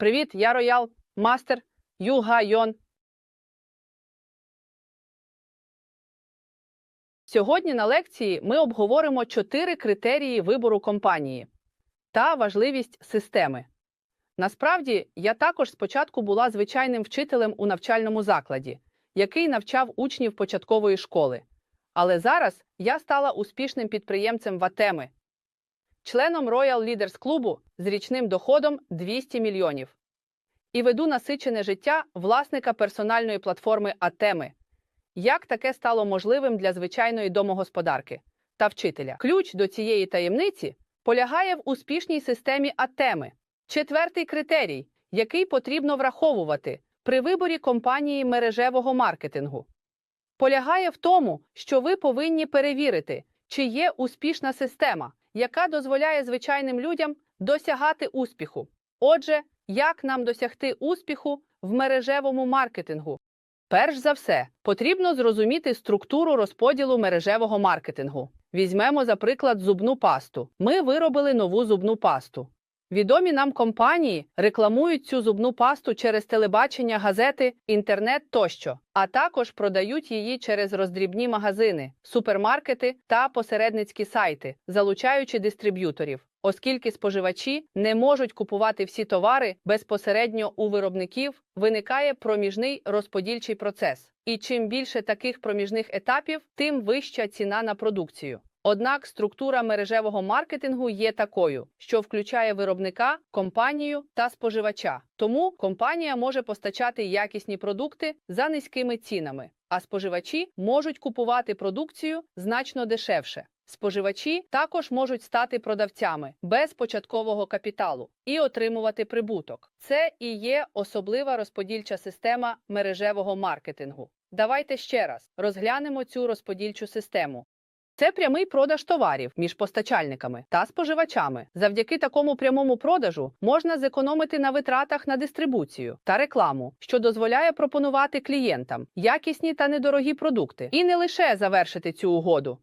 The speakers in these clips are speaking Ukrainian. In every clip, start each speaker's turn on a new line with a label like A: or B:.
A: Привіт, я Роял Мастер Юга Йон. Сьогодні на лекції ми обговоримо чотири критерії вибору компанії та важливість системи. Насправді, я також спочатку була звичайним вчителем у навчальному закладі, який навчав учнів початкової школи. Але зараз я стала успішним підприємцем в Атеми, членом Royal Leaders клубу з річним доходом 200 мільйонів. І веду насичене життя власника персональної платформи Атеми. Як таке стало можливим для звичайної домогосподарки та вчителя? Ключ до цієї таємниці полягає в успішній системі Атеми. Четвертий критерій, який потрібно враховувати при виборі компанії мережевого маркетингу, полягає в тому, що ви повинні перевірити, чи є успішна система, яка дозволяє звичайним людям досягати успіху. Отже, як нам досягти успіху в мережевому маркетингу? Перш за все, потрібно зрозуміти структуру розподілу мережевого маркетингу. Візьмемо, за приклад, зубну пасту. Ми виробили нову зубну пасту. Відомі нам компанії рекламують цю зубну пасту через телебачення, газети, інтернет тощо, а також продають її через роздрібні магазини, супермаркети та посередницькі сайти, залучаючи дистриб'юторів, оскільки споживачі не можуть купувати всі товари безпосередньо у виробників, виникає проміжний розподільчий процес. І чим більше таких проміжних етапів, тим вища ціна на продукцію. Однак структура мережевого маркетингу є такою, що включає виробника, компанію та споживача. Тому компанія може постачати якісні продукти за низькими цінами, а споживачі можуть купувати продукцію значно дешевше. Споживачі також можуть стати продавцями без початкового капіталу і отримувати прибуток. Це і є особлива розподільча система мережевого маркетингу. Давайте ще раз розглянемо цю розподільчу систему. Це прямий продаж товарів між постачальниками та споживачами. Завдяки такому прямому продажу можна зекономити на витратах на дистрибуцію та рекламу, що дозволяє пропонувати клієнтам якісні та недорогі продукти, і не лише завершити цю угоду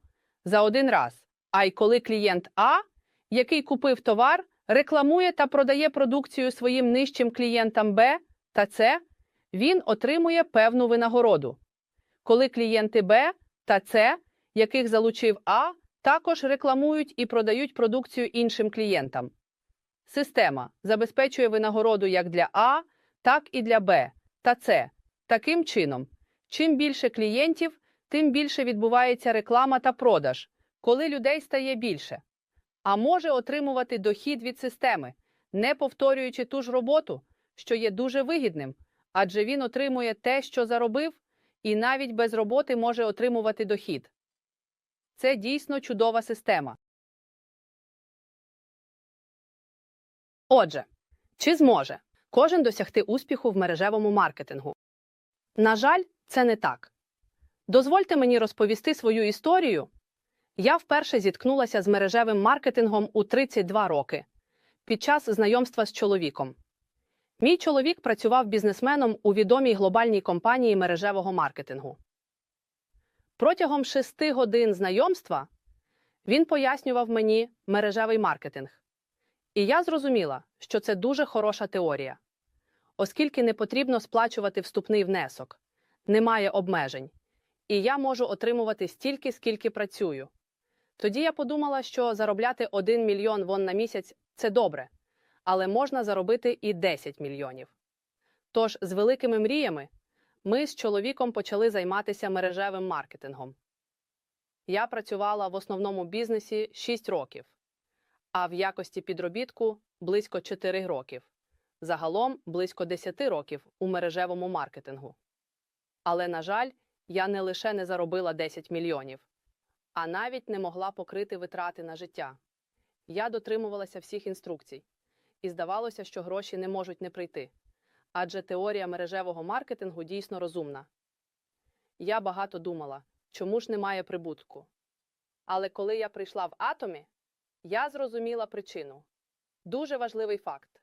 A: за один раз, а й коли клієнт А, який купив товар, рекламує та продає продукцію своїм нижчим клієнтам Б та С, він отримує певну винагороду. Коли клієнти Б та С яких залучив А, також рекламують і продають продукцію іншим клієнтам. Система забезпечує винагороду як для А, так і для Б та С. Таким чином, чим більше клієнтів, тим більше відбувається реклама та продаж, коли людей стає більше. А може отримувати дохід від системи, не повторюючи ту ж роботу, що є дуже вигідним, адже він отримує те, що заробив, і навіть без роботи може отримувати дохід. Це дійсно чудова система. Отже, чи зможе кожен досягти успіху в мережевому маркетингу? На жаль, це не так. Дозвольте мені розповісти свою історію. Я вперше зіткнулася з мережевим маркетингом у 32 роки під час знайомства з чоловіком. Мій чоловік працював бізнесменом у відомій глобальній компанії мережевого маркетингу. Протягом шести годин знайомства він пояснював мені мережевий маркетинг. І я зрозуміла, що це дуже хороша теорія, оскільки не потрібно сплачувати вступний внесок, немає обмежень, і я можу отримувати стільки, скільки працюю. Тоді я подумала, що заробляти 1 мільйон вон на місяць це добре, але можна заробити і 10 мільйонів. Тож з великими мріями ми з чоловіком почали займатися мережевим маркетингом. Я працювала в основному бізнесі 6 років, а в якості підробітку близько 4 років. Загалом близько 10 років у мережевому маркетингу. Але, на жаль, я не лише не заробила 10 мільйонів, а навіть не могла покрити витрати на життя. Я дотримувалася всіх інструкцій, і здавалося, що гроші не можуть не прийти адже теорія мережевого маркетингу дійсно розумна. Я багато думала, чому ж немає прибутку. Але коли я прийшла в атомі, я зрозуміла причину. Дуже важливий факт: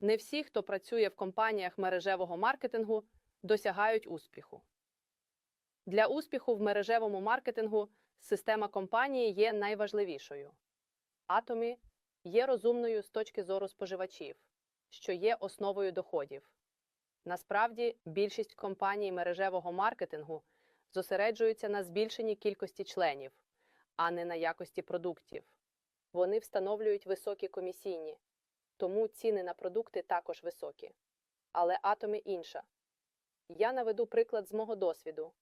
A: не всі, хто працює в компаніях мережевого маркетингу, досягають успіху. Для успіху в мережевому маркетингу система компанії є найважливішою. Атомі є розумною з точки зору споживачів що є основою доходів. Насправді, більшість компаній мережевого маркетингу зосереджуються на збільшенні кількості членів, а не на якості продуктів. Вони встановлюють високі комісійні, тому ціни на продукти також високі. Але атоми інша. Я наведу приклад з мого досвіду.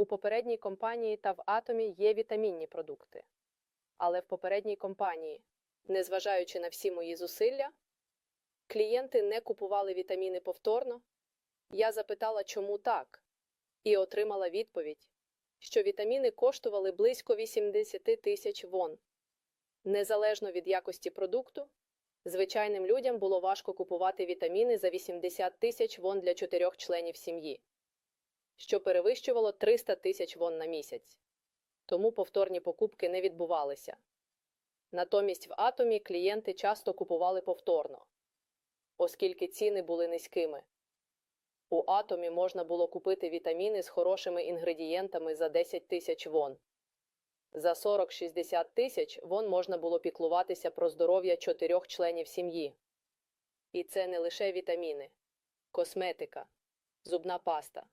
A: У попередній компанії та в атомі є вітамінні продукти. Але в попередній компанії, незважаючи на всі мої зусилля, клієнти не купували вітаміни повторно. Я запитала, чому так, і отримала відповідь, що вітаміни коштували близько 80 тисяч вон. Незалежно від якості продукту, звичайним людям було важко купувати вітаміни за 80 тисяч вон для чотирьох членів сім'ї, що перевищувало 300 тисяч вон на місяць. Тому повторні покупки не відбувалися. Натомість в атомі клієнти часто купували повторно, оскільки ціни були низькими. У атомі можна було купити вітаміни з хорошими інгредієнтами за 10 тисяч вон. За 40-60 тисяч вон можна було піклуватися про здоров'я чотирьох членів сім'ї. І це не лише вітаміни, косметика, зубна паста,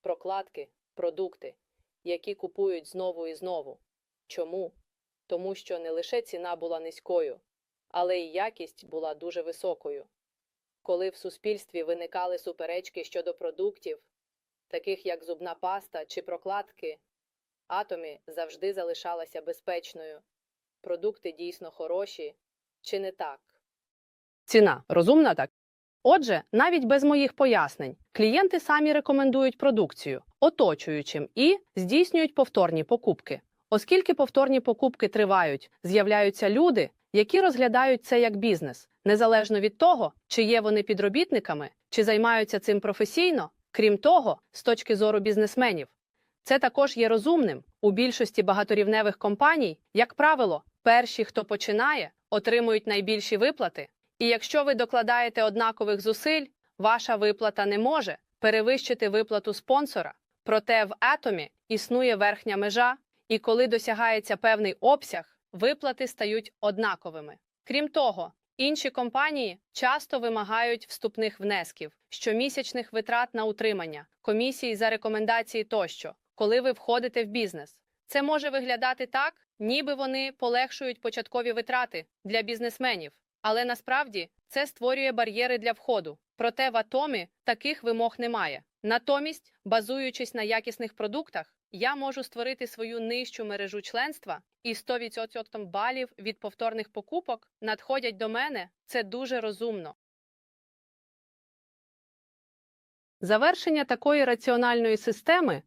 A: прокладки, продукти, які купують знову і знову. Чому? Тому що не лише ціна була низькою, але й якість була дуже високою. Коли в суспільстві виникали суперечки щодо продуктів, таких як зубна паста чи прокладки, атомі завжди залишалася безпечною. Продукти дійсно хороші, чи не так? Ціна розумна так. Отже, навіть без моїх пояснень, клієнти самі рекомендують продукцію оточуючим і здійснюють повторні покупки. Оскільки повторні покупки тривають, з'являються люди, які розглядають це як бізнес, незалежно від того, чи є вони підробітниками, чи займаються цим професійно. Крім того, з точки зору бізнесменів, це також є розумним. У більшості багаторівневих компаній, як правило, перші, хто починає, отримують найбільші виплати. І якщо ви докладаєте однакових зусиль, ваша виплата не може перевищити виплату спонсора. Проте в атомі існує верхня межа, і коли досягається певний обсяг, виплати стають однаковими. Крім того, інші компанії часто вимагають вступних внесків, щомісячних витрат на утримання, комісії за рекомендації тощо, коли ви входите в бізнес. Це може виглядати так, ніби вони полегшують початкові витрати для бізнесменів, але насправді це створює бар'єри для входу. Проте в атомі таких вимог немає. Натомість, базуючись на якісних продуктах, я можу створити свою нижчу мережу членства, і 100% балів від повторних покупок надходять до мене. Це дуже розумно. Завершення такої раціональної системи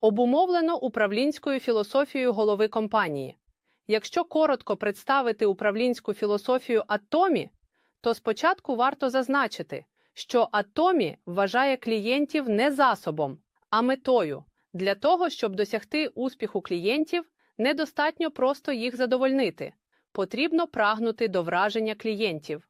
A: обумовлено управлінською філософією голови компанії. Якщо коротко представити управлінську філософію Атомі, то спочатку варто зазначити, що Атомі вважає клієнтів не засобом, а метою. Для того, щоб досягти успіху клієнтів, недостатньо просто їх задовольнити. Потрібно прагнути до враження клієнтів.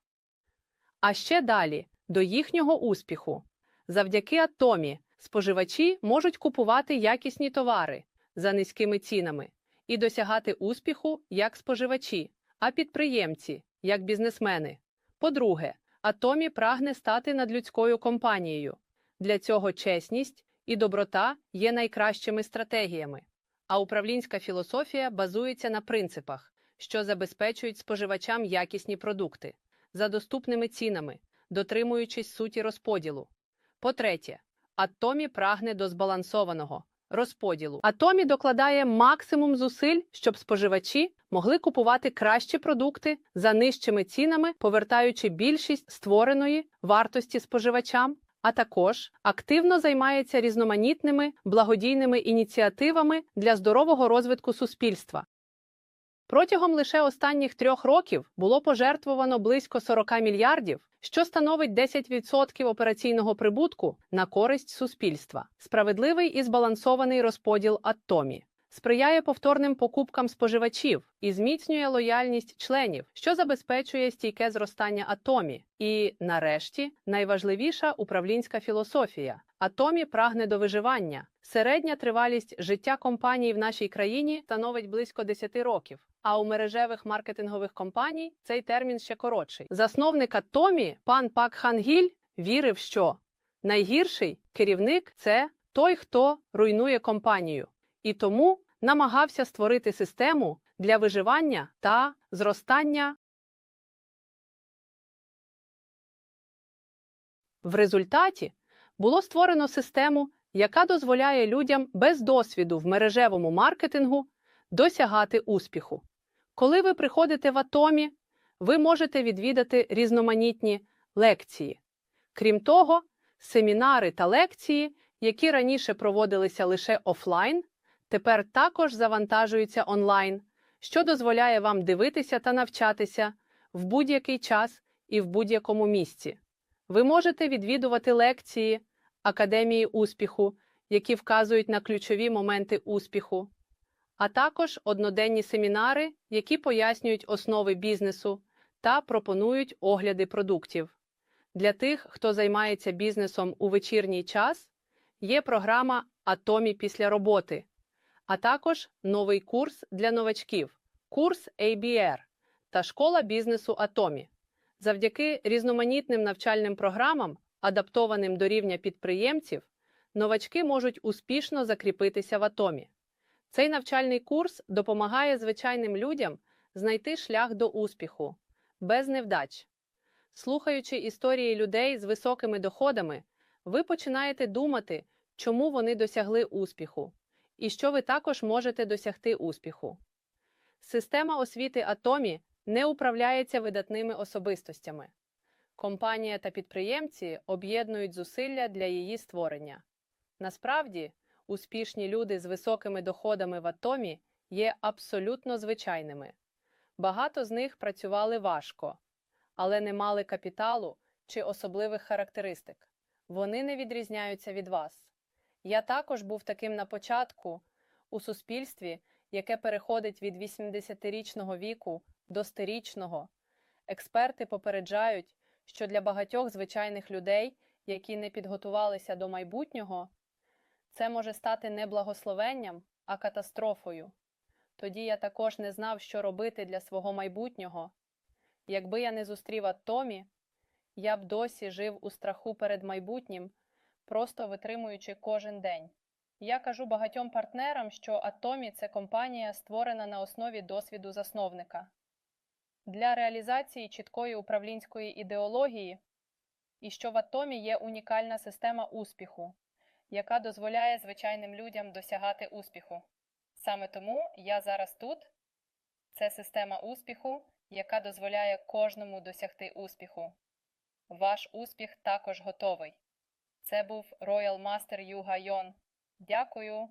A: А ще далі до їхнього успіху. Завдяки Атомі споживачі можуть купувати якісні товари за низькими цінами і досягати успіху як споживачі, а підприємці як бізнесмени. По-друге, Атомі прагне стати надлюдською компанією. Для цього чесність і доброта є найкращими стратегіями. А управлінська філософія базується на принципах, що забезпечують споживачам якісні продукти за доступними цінами, дотримуючись суті розподілу. По-третє, Атомі прагне до збалансованого розподілу. Атомі докладає максимум зусиль, щоб споживачі могли купувати кращі продукти за нижчими цінами, повертаючи більшість створеної вартості споживачам, а також активно займається різноманітними благодійними ініціативами для здорового розвитку суспільства. Протягом лише останніх трьох років було пожертвовано близько 40 мільярдів, що становить 10% операційного прибутку на користь суспільства. Справедливий і збалансований розподіл Атомі сприяє повторним покупкам споживачів і зміцнює лояльність членів, що забезпечує стійке зростання Атомі. І, нарешті, найважливіша управлінська філософія Атомі прагне до виживання. Середня тривалість життя компанії в нашій країні становить близько 10 років. А у мережевих маркетингових компаній цей термін ще коротший. Засновник Атомі, пан Пак Хангіль, вірив, що найгірший керівник це той, хто руйнує компанію, і тому намагався створити систему для виживання та зростання. В результаті було створено систему, яка дозволяє людям без досвіду в мережевому маркетингу досягати успіху. Коли ви приходите в Атомі, ви можете відвідати різноманітні лекції. Крім того, семінари та лекції, які раніше проводилися лише офлайн, тепер також завантажуються онлайн, що дозволяє вам дивитися та навчатися в будь-який час і в будь-якому місці. Ви можете відвідувати лекції Академії успіху, які вказують на ключові моменти успіху, а також одноденні семінари, які пояснюють основи бізнесу та пропонують огляди продуктів. Для тих, хто займається бізнесом у вечірній час, є програма Атомі після роботи, а також новий курс для новачків курс ABR та школа бізнесу Атомі. Завдяки різноманітним навчальним програмам, адаптованим до рівня підприємців, новачки можуть успішно закріпитися в Атомі. Цей навчальний курс допомагає звичайним людям знайти шлях до успіху без невдач. Слухаючи історії людей з високими доходами, ви починаєте думати, чому вони досягли успіху, і що ви також можете досягти успіху. Система освіти Атомі не управляється видатними особистостями. Компанія та підприємці об'єднують зусилля для її створення. Насправді, успішні люди з високими доходами в Атомі є абсолютно звичайними. Багато з них працювали важко, але не мали капіталу чи особливих характеристик. Вони не відрізняються від вас. Я також був таким на початку у суспільстві, яке переходить від 80-річного віку до 100-річного. Експерти попереджають, що для багатьох звичайних людей, які не підготувалися до майбутнього, це може стати не благословенням, а катастрофою. Тоді я також не знав, що робити для свого майбутнього. Якби я не зустрів Атомі, я б досі жив у страху перед майбутнім, просто витримуючи кожен день. Я кажу багатьом партнерам, що Атомі це компанія, створена на основі досвіду засновника. Для реалізації чіткої управлінської ідеології, і що в Атомі є унікальна система успіху, яка дозволяє звичайним людям досягати успіху. Саме тому я зараз тут. Це система успіху, яка дозволяє кожному досягти успіху. Ваш успіх також готовий. Це був Royal Master Ю Гайон. Дякую.